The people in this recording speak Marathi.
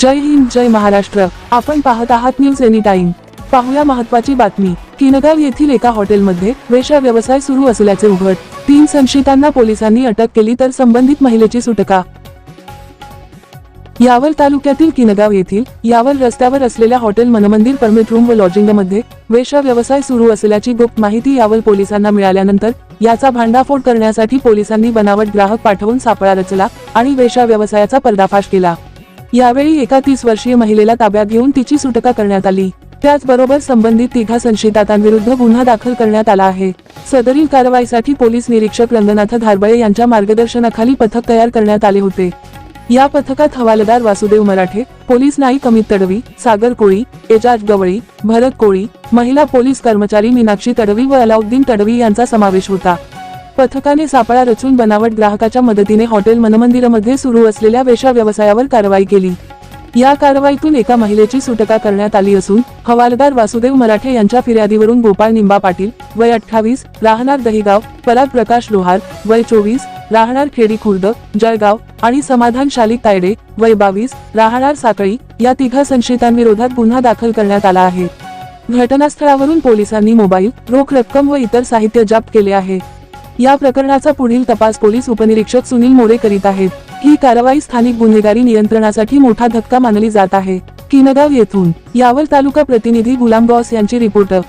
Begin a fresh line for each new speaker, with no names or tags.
जय हिंद जय महाराष्ट्र. आपण पाहत आहात न्यूज एनी टाइम पाहूया महत्वाची बातमी. किनगाव येथील एका हॉटेलमध्ये वेशा व्यवसाय सुरू असल्याचे उघड. तीन संशयितांना पोलिसांनी अटक केली तर संबंधित महिलेची सुटका. यावल तालुक्यातील किनगाव येथील यावर रस्त्यावर असलेल्या हॉटेल मनमंदिर परमिट रूम व लॉजिंगमध्ये वेशा व्यवसाय सुरू असल्याची गुप्त माहिती यावर पोलिसांना मिळाल्यानंतर याचा भांडाफोड करण्यासाठी पोलिसांनी बनावट ग्राहक पाठवून सापळा रचला आणि वेशा व्यवसायाचा पर्दाफाश केला. यावेळी एका तीस वर्षीय महिलेला ताब्यात घेऊन तिची सुटका करण्यात आली. त्याचबरोबर संबंधित तिघा संशयितांविरुद्ध गुन्हा दाखल करण्यात आला आहे. सदरील कारवाईसाठी पोलीस निरीक्षक रंगनाथ धारबळे यांच्या मार्गदर्शनाखाली पथक तयार करण्यात आले होते. या पथकात हवालदार वासुदेव मराठे पोलीस नाईक अमित तडवी सागर कोळी एजाज गवळी भरत कोळी महिला पोलीस कर्मचारी मीनाक्षी तडवी व अलाउद्दीन तडवी यांचा समावेश होता. पथकाने सापळा रचून बनावट ग्राहकाच्या मदतीने हॉटेल मनमंदिरामध्ये सुरू असलेल्या वेशा व्यवसायावर कारवाई केली. या कारवाईतून एका महिलेची सुटका करण्यात आली असून हवालदार वासुदेव मराठे यांच्या फिर्यादीवरून गोपाळ निंबा पाटील वय अठ्ठावीस राहणार दहिगाव पराग प्रकाश लोहार वय चोवीस राहणार खेडी खुर्द जळगाव आणि समाधान शालिक तायडे वय बावीस राहणार साकळी या तिघा संशयितांविरोधात गुन्हा दाखल करण्यात आला आहे. घटनास्थळावरून पोलिसांनी मोबाईल रोख रक्कम व इतर साहित्य जप्त केले आहे. या प्रकरणाचा पुढील तपास पोलीस उपनिरीक्षक सुनील मोरे करीत आहेत. ही कारवाई स्थानिक गुन्हेगारी नियंत्रणासाठी मोठा धक्का मानली जात आहे. किनगाव येथून यावर तालुका प्रतिनिधी गुलाम बॉस यांची रिपोर्टर